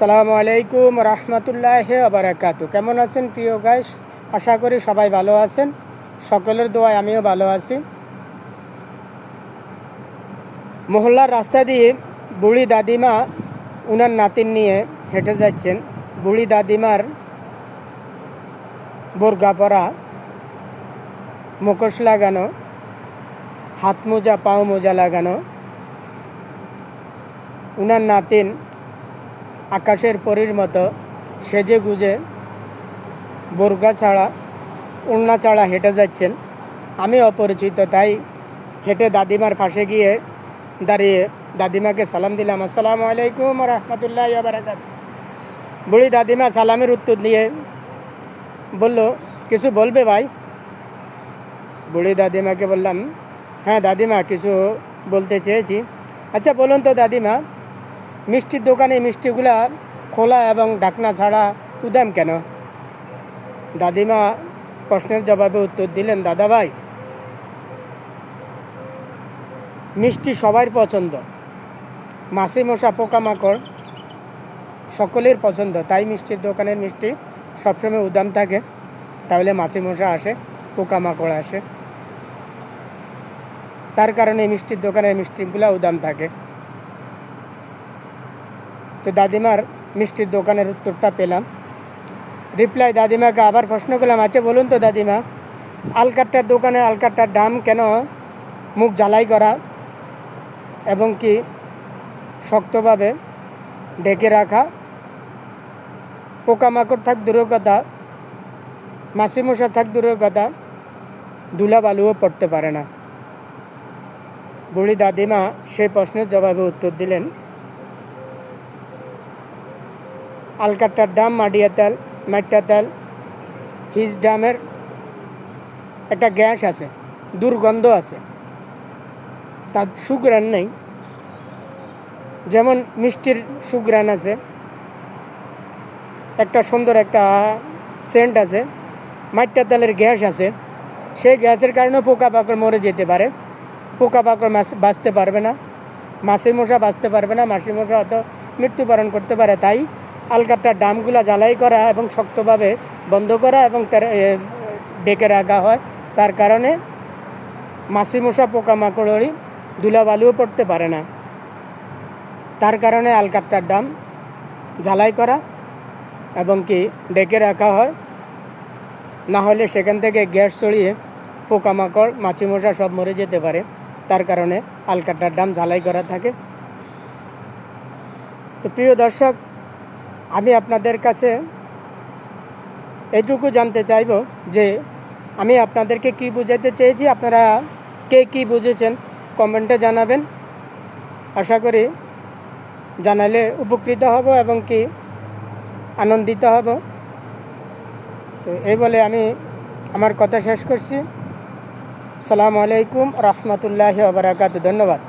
সালামু আলাইকুম রহমতুল্লাহ আবরাকাত কেমন আছেন প্রিয় গাইস আশা করি সবাই ভালো আছেন। সকলের দোয়ায় আমিও ভালো আছি। মহল্লার রাস্তা দিয়ে বুড়ি দাদিমা, উনার নাতিন নিয়ে হেঁটে যাচ্ছেন। বুড়ি দাদিমার বোরগা পরা মুখোশ লাগানো, হাত মোজা, পাও মোজা লাগানো। উনার নাতিন আকাশের পরীর মতো সেজে গুজে বোরগা ছাড়া ওড়না ছাড়া হেঁটে যাচ্ছেন। আমি অপরিচিত, তাই হেঁটে দাদিমার পাশে গিয়ে দাঁড়িয়ে দাদিমাকে সালাম দিলাম। আসসালামু আলাইকুম রহমতুল্লাহ বারাকাত বুড়ি দাদিমা সালামের উত্তর দিয়ে বলল, কিছু বলবে ভাই? বুড়ি দাদিমাকে বললাম হ্যাঁ দাদিমা, কিছু বলতে চেয়েছি। আচ্ছা বলুন তো দাদিমা মিষ্টির দোকানে মিষ্টিগুলা খোলা এবং ঢাকনা ছাড়া উদাম কেন? দাদিমা প্রশ্নের জবাবে উত্তর দিলেন দাদা ভাই মিষ্টি সবার পছন্দ। মাছি মশা পোকামাকড় সকলের পছন্দ, তাই মিষ্টির দোকানের মিষ্টি সবসময় উদাম থাকে। তাহলে মাছি মশা আসে, পোকামাকড় আসে। তার কারণে মিষ্টির দোকানের মিষ্টিগুলো উদাম থাকে। তো দাদিমার মিষ্টির দোকানের উত্তরটা পেলাম। রিপ্লাই দাদিমাকে আবার প্রশ্ন করলাম আচ্ছা বলুন তো দাদিমা, আলকাট্টার দোকানে আলকাট্টার দাম কেন মুখ জ্বালাই করা এবং কি শক্তভাবে ঢেকে রাখা? পোকামাকড় থাক দূরের কথা মাছি মশা থাক দূরের কথা ধুলা বালুও পড়তে পারে না। বুড়ি দাদিমা সেই প্রশ্নের জবাবে উত্তর দিলেন আলকাট্টার ডাম মাডিয়া তেল মাইটা তেল, হিজ ডামের একটা গ্যাস আছে, দুর্গন্ধ আছে। তার সুগ্রান নেই। যেমন মিষ্টির সুগ্রান আছে, একটা সুন্দর একটা সেন্ট আছে মাইটা তেলের গ্যাস আছে। সেই গ্যাসের কারণে পোকা পাকড় মরে যেতে পারে। পোকা পাকড় মাছ বাঁচতে পারবে না। মাছি মশা বাঁচতে পারবে না। মাছি মশা অত মৃত্যুবরণ করতে পারে। তাই আলকাটার ডামগুলা জ্বালাই করা এবং শক্তভাবে বন্ধ করা এবং তার ডেকে রাখা হয়। তার কারণে মাছি মশা পোকামাকড়ি ধুলাবালুও পড়তে পারে না। তার কারণে আলকাট্টার ডাম ঝালাই করা এবং কি ডেকে রাখা হয়। না হলে সেখান থেকে গ্যাস ছড়িয়ে পোকামাকড় মাছি মশা সব মরে যেতে পারে। তার কারণে আলকাট্টার ডাম ঝালাই করা থাকে। তো প্রিয় দর্শক আমি আপনাদের কাছে এইটুকু জানতে চাইব যে আমি আপনাদেরকে কি বোঝাতে চেয়েছি, আপনারা কে কি বুঝেছেন, কমেন্টে জানাবেন। আশা করি জানালে উপকৃত হব এবং কি আনন্দিত হব। তো এই বলে আমি আমার কথা শেষ করছি। সালামু আলাইকুম, রহমতুল্লাহ বারাকাত ধন্যবাদ।